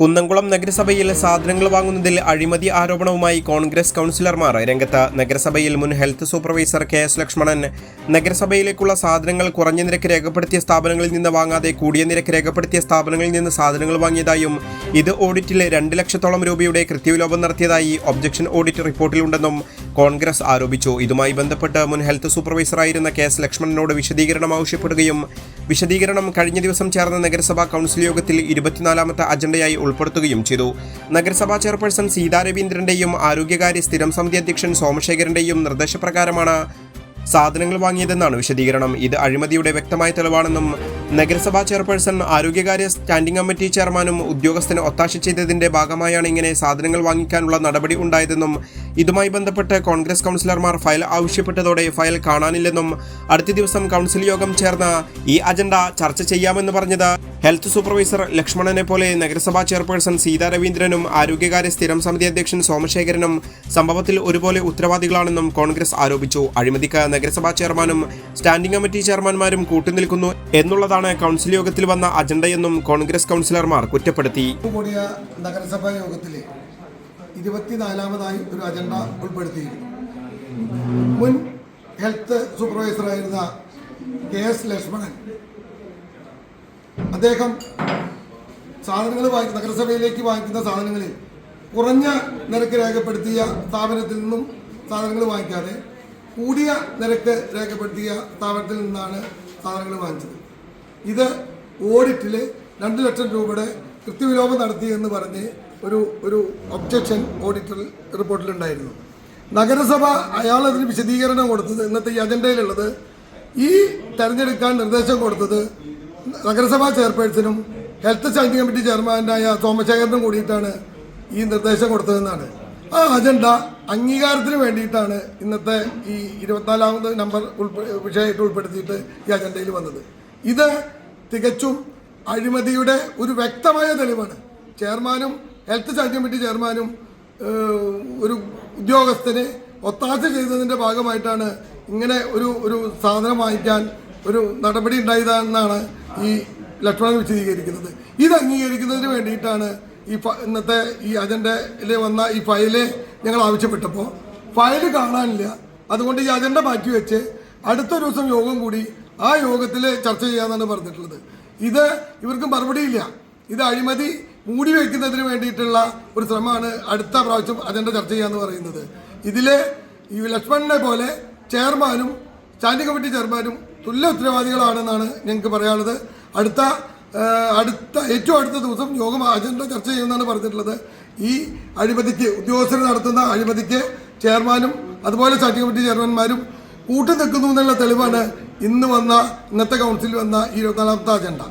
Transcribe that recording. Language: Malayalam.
കുന്നംകുളം നഗരസഭയിൽ സാധനങ്ങൾ വാങ്ങുന്നതിൽ അഴിമതി ആരോപണവുമായി കോൺഗ്രസ് കൗൺസിലർമാർ രംഗത്ത്. നഗരസഭയിൽ മുൻ health supervisor K S Lakshmanan നഗരസഭയിലേക്കുള്ള സാധനങ്ങൾ കുറഞ്ഞ നിരക്ക് രേഖപ്പെടുത്തിയ സ്ഥാപനങ്ങളിൽ നിന്ന് വാങ്ങാതെ കൂടിയ നിരക്ക് രേഖപ്പെടുത്തിയ സ്ഥാപനങ്ങളിൽ നിന്ന് സാധനങ്ങൾ വാങ്ങിയതായും ഇത് ഓഡിറ്റിൽ രണ്ട് ലക്ഷത്തോളം രൂപയുടെ കൃത്യവിലോപം നടത്തിയതായി ഒബ്ജക്ഷൻ ഓഡിറ്റ് റിപ്പോർട്ടിലുണ്ടെന്നും കോൺഗ്രസ് ആരോപിച്ചു. ഇതുമായി ബന്ധപ്പെട്ട് മുൻ ഹെൽത്ത് സൂപ്പർവൈസറായിരുന്ന കെ എസ് ലക്ഷ്മണനോട് വിശദീകരണം ആവശ്യപ്പെടുകയും വിശദീകരണം കഴിഞ്ഞ ദിവസം ചേർന്ന നഗരസഭാ കൗൺസിൽ യോഗത്തിൽ ഇരുപത്തിനാലാമത്തെ അജണ്ടയായി ഉൾപ്പെടുത്തുകയും ചെയ്തു. നഗരസഭാ ചെയർപേഴ്സൺ സീതാ രവീന്ദ്രന്റെയും ആരോഗ്യകാര്യ സ്ഥിരം സമിതി അധ്യക്ഷൻ സോമശേഖരന്റെയും നിർദ്ദേശപ്രകാരമാണ് സാധനങ്ങൾ വാങ്ങിയതെന്നാണ് വിശദീകരണം. ഇത് അഴിമതിയുടെ വ്യക്തമായ തെളിവാണെന്നും നഗരസഭാ ചെയർപേഴ്സൺ ആരോഗ്യകാര്യ സ്റ്റാൻഡിംഗ് കമ്മിറ്റി ചെയർമാനും ഉദ്യോഗസ്ഥന് ഒത്താശ ചെയ്തതിന്റെ ഭാഗമായാണ് ഇങ്ങനെ സാധനങ്ങൾ വാങ്ങിക്കാനുള്ള നടപടി ഉണ്ടായതെന്നും ഇതുമായി ബന്ധപ്പെട്ട് കോൺഗ്രസ് കൗൺസിലർമാർ ഫയൽ ആവശ്യപ്പെട്ടതോടെ ഫയൽ കാണാനില്ലെന്നും അടുത്ത ദിവസം കൗൺസിൽ യോഗം ചേർന്ന ഈ അജണ്ട ചർച്ച ചെയ്യാമെന്ന് പറഞ്ഞത് ഹെൽത്ത് സൂപ്പർവൈസർ ലക്ഷ്മണനെ പോലെ നഗരസഭാ ചെയർപേഴ്സൺ സീതാ രവീന്ദ്രനും ആരോഗ്യകാര്യ സ്ഥിരം സമിതി അധ്യക്ഷൻ സോമശേഖരനും സംഭവത്തിൽ ഒരുപോലെ ഉത്തരവാദികളാണെന്നും കോൺഗ്രസ് ആരോപിച്ചു. അഴിമതിക്ക് നഗരസഭാ ചെയർമാനും സ്റ്റാൻഡിംഗ് കമ്മിറ്റി ചെയർമാൻമാരും കൂട്ടുനിൽക്കുന്നു എന്നുള്ളതാണ് കൗൺസിൽ യോഗത്തിൽ വന്ന അജണ്ടയെന്നും കോൺഗ്രസ് കൗൺസിലർമാർ കുറ്റപ്പെടുത്തി. നഗരസഭാ യോഗത്തിൽ ഇരുപത്തിനാലാമതായി ഒരു അജണ്ട ഉൾപ്പെടുത്തിയിരുന്നു. മുൻ ഹെൽത്ത് സൂപ്പർവൈസറായിരുന്ന കെ എസ് ലക്ഷ്മണൻ അദ്ദേഹം സാധനങ്ങൾ വാങ്ങി നഗരസഭയിലേക്ക് വാങ്ങിക്കുന്ന സാധനങ്ങളിൽ കുറഞ്ഞ നിരക്ക് രേഖപ്പെടുത്തിയ സ്ഥാപനത്തിൽ നിന്നും സാധനങ്ങൾ വാങ്ങിക്കാതെ കൂടിയ നിരക്ക് രേഖപ്പെടുത്തിയ സ്ഥാപനത്തിൽ നിന്നാണ് സാധനങ്ങൾ വാങ്ങിച്ചത്. ഇത് ഓഡിറ്റിൽ രണ്ട് ലക്ഷം രൂപയുടെ കൃത്യവിലോപം നടത്തി എന്ന് പറഞ്ഞ് ഒരു ഒരു ഒബ്ജക്ഷൻ ഓഡിറ്റർ റിപ്പോർട്ടിലുണ്ടായിരുന്നു നഗരസഭ അയാൾ അതിന് വിശദീകരണം കൊടുത്തത് ഇന്നത്തെ ഈ അജണ്ടയിലുള്ളത് ഈ തെരഞ്ഞെടുക്കാൻ നിർദ്ദേശം കൊടുത്തത് നഗരസഭാ ചെയർപേഴ്സണും ഹെൽത്ത് സ്റ്റാൻഡിംഗ് കമ്മിറ്റി ചെയർമാനായ സോമശേഖരനും കൂടിയിട്ടാണ് ഈ നിർദ്ദേശം കൊടുത്തതെന്നാണ്. ആ അജണ്ട അംഗീകാരത്തിന് വേണ്ടിയിട്ടാണ് ഇന്നത്തെ ഈ ഇരുപത്തിനാലാമത് നമ്പർ ഉൾപ്പെ വിഷയമായിട്ട് ഉൾപ്പെടുത്തിയിട്ട് ഈ അജണ്ടയിൽ വന്നത്. ഇത് തികച്ചും അഴിമതിയുടെ ഒരു വ്യക്തമായ തെളിവാണ്. ചെയർമാനും ഹെൽത്ത് സ്റ്റാൻഡ് കമ്മിറ്റി ചെയർമാനും ഒരു ഉദ്യോഗസ്ഥനെ ഒത്താശ ചെയ്തതിന്റെ ഭാഗമായിട്ടാണ് ഇങ്ങനെ ഒരു ഒരു സാധനം വാങ്ങിക്കാൻ ഒരു നടപടി ഉണ്ടായതെന്നാണ് ഈ ലക്ഷ്മണൻ വിശദീകരിക്കുന്നത്. ഇത് അംഗീകരിക്കുന്നതിന് വേണ്ടിയിട്ടാണ് ഈ ഇന്നത്തെ ഈ അജണ്ടയിൽ വന്ന ഈ ഫയൽ ഞങ്ങൾ ആവശ്യപ്പെട്ടപ്പോൾ ഫയൽ കാണാനില്ല. അതുകൊണ്ട് ഈ അജണ്ട മാറ്റി വെച്ച് അടുത്ത ദിവസം യോഗം കൂടി ആ യോഗത്തിൽ ചർച്ച ചെയ്യാന്നാണ് പറഞ്ഞിട്ടുള്ളത്. ഇത് ഇവർക്ക് മറുപടിയില്ല. ഇത് അഴിമതി മൂടി വയ്ക്കുന്നതിന് വേണ്ടിയിട്ടുള്ള ഒരു ശ്രമമാണ് അടുത്ത പ്രാവശ്യം അജണ്ട ചർച്ച ചെയ്യാന്ന് പറയുന്നത്. ഇതിലെ ഈ ലക്ഷ്മണനെ പോലെ ചെയർമാനും സ്റ്റാൻഡിംഗ് കമ്മിറ്റി ചെയർമാനും തുല്യ ഉത്തരവാദികളാണെന്നാണ് ഞങ്ങൾക്ക് പറയാനുള്ളത്. അടുത്ത അടുത്ത ഏറ്റവും അടുത്ത ദിവസം യോഗം അജണ്ട ചർച്ച ചെയ്യുമെന്നാണ് പറഞ്ഞിട്ടുള്ളത്. ഈ അഴിമതിക്ക് ഉദ്യോഗസ്ഥർ നടത്തുന്ന അഴിമതിക്ക് ചെയർമാനും അതുപോലെ സ്റ്റാൻഡിംഗ് കമ്മിറ്റി ചെയർമാന്മാരും കൂട്ടു നിൽക്കുന്നു എന്നുള്ള തെളിവാണ് ഇന്ന് വന്ന ഇന്നത്തെ കൗൺസിലിൽ വന്ന ഇരുപത്തിനാലാമത്തെ അജണ്ട.